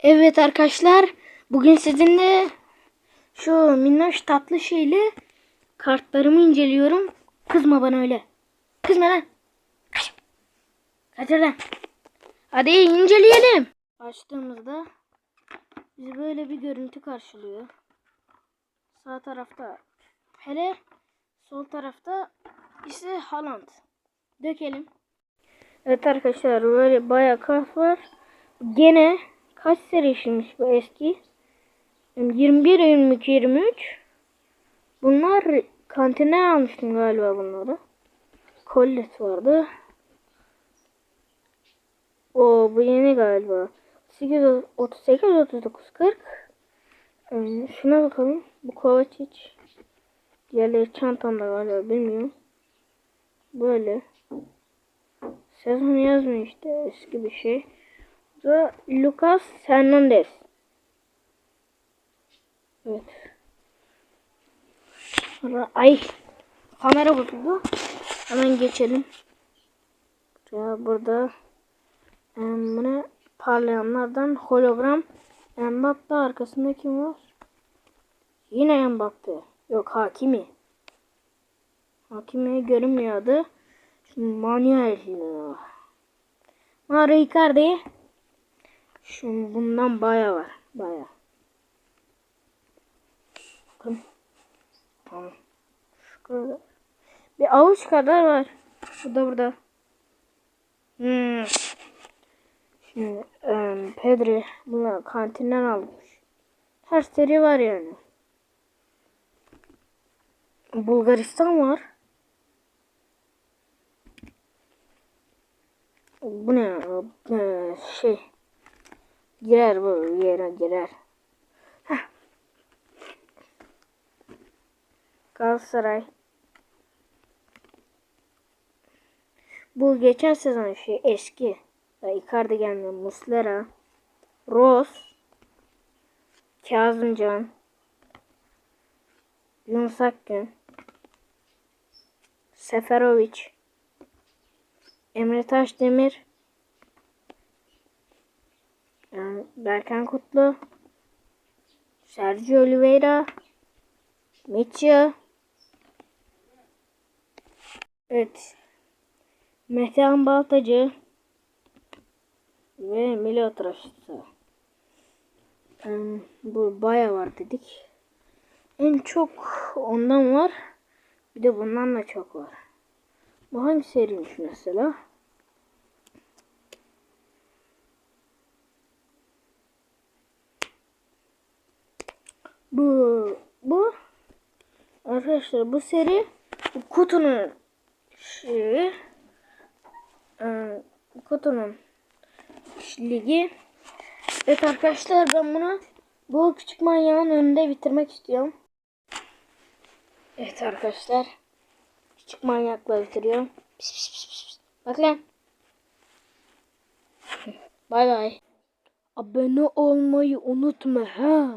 Evet arkadaşlar, bugün sizinle şu minnoş tatlı şeyle kartlarımı inceliyorum. Kızma bana öyle. Kızma lan. Kaç. Kaçır lan. Hadi inceleyelim. Açtığımızda bizi böyle bir görüntü karşılıyor. Sağ tarafta Hele, sol tarafta ise Haaland. Dökelim. Evet arkadaşlar böyle bayağı kart var. Gene kaç seriymiş bu eski? 21, 22, 23. Bunlar kantinden almıştım galiba bunları. Collet vardı. O bu yeni galiba. 8, 38, 39, 40. Ee, Şuna bakalım. Bu Kovacic. Diğerleri çantamda galiba bilmiyorum. Böyle. Sezon yazmıyor işte eski bir şey. Da Lucas Hernandez. Evet. Sonra ay kamera bozuldu. Hemen geçelim. Ya burada em, bu ne? Parlayanlardan hologram Mbappe arkasında kim var? Yine Mbappe. Yok Hakimi. Hakimi görünmüyordu. Şimdi Manuel. Mario Icardi. Şu bundan baya var. Baya. Bakın. Şu kadar. Bir avuç kadar var. Bu da burada. Hmm. Şimdi um, Pedri bunlar kantinden almış. Her seri var yani. Bulgaristan var. Bu ne? Ee, şey. Girer bu yere girer. Heh. Galatasaray. Bu geçen sezon şey eski. Ya Icardi gelmiyor. Muslera. Ross. Kazımcan. Yunus Akgün. Seferovic. Emre Taşdemir. Yani Berkan Kutlu. Sergio Oliveira. Mitchell. Evet. Metehan Baltacı. Ve Milot Raşitsa. Yani bu baya var dedik. En çok ondan var. Bir de bundan da çok var. Bu hangi seriymiş mesela? Bu bu arkadaşlar bu seri bu kutunun şeyi e, kutunun ligi. Evet arkadaşlar ben bunu bu küçük manyağın önünde bitirmek istiyorum. Evet arkadaşlar. Küçük manyakla bitiriyorum. Pis pis pis pis. Bak lan. Bay bay. Abone olmayı unutma ha.